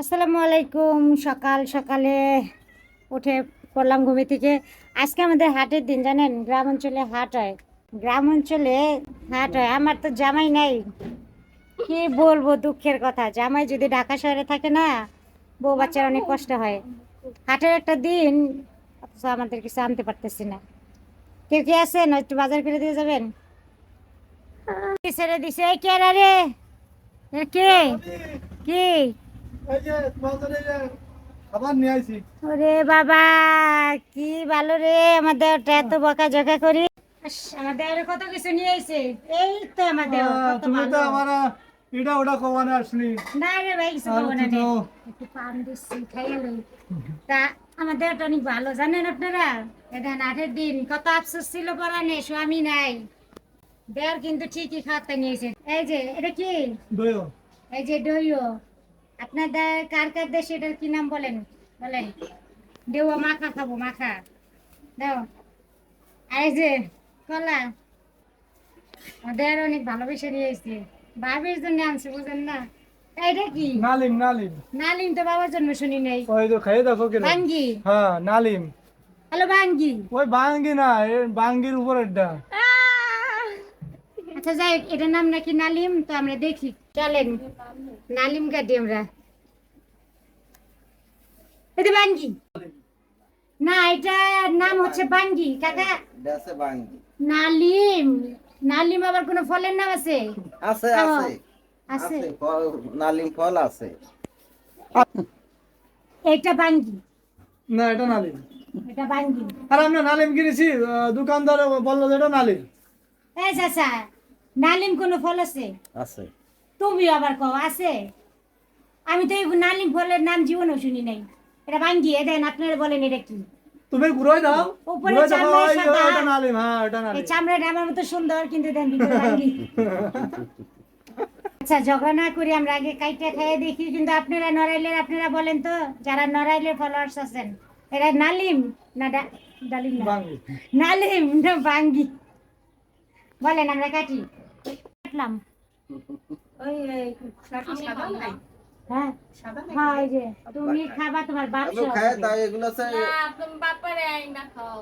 আসসালামু আলাইকুম, সকাল সকালে উঠে পড়লাম ঘুমি থেকে। আজকে আমাদের হাটের দিন, জানেন? গ্রাম অঞ্চলে হাট হয়। গ্রাম অঞ্চলে হাট হয়। আমার তো জামাই নাই। কি বলব দুঃখের কথা। জামাই যদি ঢাকা শহরে থাকে না, বউ বাচ্চার অনেক কষ্ট হয়। হাটের একটা দিন আমাদের কিছু আনতে পারতেছি না। কেউ কি আছেন? একটু বাজার করে দিয়ে যাবেন? ছেড়ে দিছে? কে রে কে? কি? এই যে তোমাদের এই যে খাবার নিয়ে আইছি। ওরে বাবা কি ভালো রে আমাদের ওটা এত বকা জকা করি। আস, আমাদের কত কিছু নিয়ে আইছে? এই তো আমাদের আহ, তুমি তো আমার এটা ওটা কমানে আসলি না রে ভাই কিছু আর পাবো না তো রে। তো- একটু পান দিচ্ছি খাইয়ে লই। তা আমাদের ওটা অনেক ভালো জানেন আপনারা? এটা নাটের দিন কত আফসোস ছিল পরানে স্বামী নাই। দেয়ার কিন্তু ঠিকই খাতে নিয়েছে এই যে এটা কি? দইও। এই যে ডইও আপনাদের কার কার দেশে এটার কি নাম বলেন? বলেন। দেও মাখা খাব মাখা। দাও। আর যে কলা ওদের অনেক ভালোবেসে নিয়ে এসছে বাবির জন্য আনছে বুঝেন না। এইটা কি? নালিম নালিম। নালিম তো বাবার জন্য শুনি নাই। ওই তো খাইয়ে দেখো কীরকম বাঙ্গি? হ্যাঁ নালিম। হ্যালো বাঙ্গি। ওই বাঙ্গি না বাঙ্গির উপর এটা আচ্ছা যাই এটার নাম নাকি নালিম? তো আমরা দেখি। চলেন নালিম কাটি আমরা। এটা বাঙ্গি। না এটার নাম হচ্ছে বাঙ্গি কাকা। বাঙ্গি। নালিম। নালিম আবার কোনো ফলের নাম আছে? আছে আছে। আছে। ফল নালিম ফল আছে। এটা বাঙ্গি। না এটা নালিম। এটা বাঙ্গি। আর আমরা নালিম কিনেছি দোকানদার বলল এটা নালিম। এই চাচা নালিম কোনো ফল আছে? আছে। তুমি আবার কও আছে? আমি তো এই নালিম ফলের নাম জীবনেও শুনি নাই। এটা বাঙ্গি এ দেন আপনারা বলেন এটা কি? তুমি ঘুরোই দাও উপরে চামড়া। ওটা নালিম হ্যাঁ এই নালিম। চামড়াটা আমার মতো সুন্দর কিন্তু দেন ভিতরে আচ্ছা ঝগড়া না করি আমরা আগে কাইটা খাইয়ে দেখি কিন্তু আপনারা নড়াইলের আপনারা বলেন তো যারা নড়াইলের ফলোয়ার্স আছেন এরা নালিম না ডালিম না? নালিম না বাঙ্গি বলেন আমরা কাটি। কাটলাম ওই হ্যাঁ। হ্যাঁ এই যে তুমি খাবা তোমার বাপ এগুলো সহ খায় খাবে। তাই এগুলো সে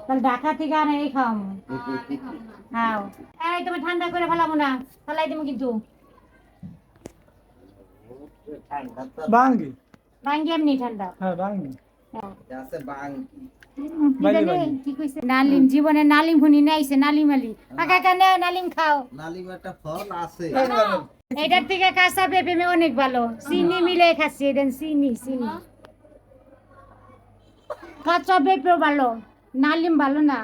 তাহলে ঢাকা থেকে আনে এই খাও। হ্যাঁ এই তুমি ঠান্ডা করে ফেলাবো না। ফেলাই দেবো কিন্তু। বাঙ্গি বাঙ্গি এমনি ঠান্ডা। হ্যাঁ বাঙ্গি হ্যাঁ। নালিম জীবনে নালিম শুনি নাইছে নালিম আলি। কাকা কানে নালিম খাও। নালিম একটা ফল আছে। এটার থেকে কাঁচা পেঁপে অনেক ভালো। চিনি মিলে খাচ্ছি চিনি চিনি। কাঁচা পেঁপেও ভালো নালিম ভালো না।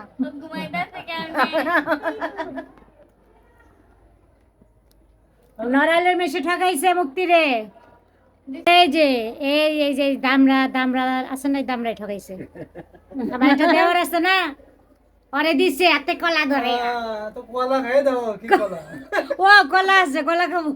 নড়াইলের মেশে ঠকাইছে মুক্তি রে। এই যে এই এই যে দামরা দামরা আছে না দামরাই ঠকাইছে? আমার একটা দেওয়ার আছে না? ওরে দিছে হাতে কলা ধরে। তো কলা দাও কি কলা? ও কলা আছে কলা খাব।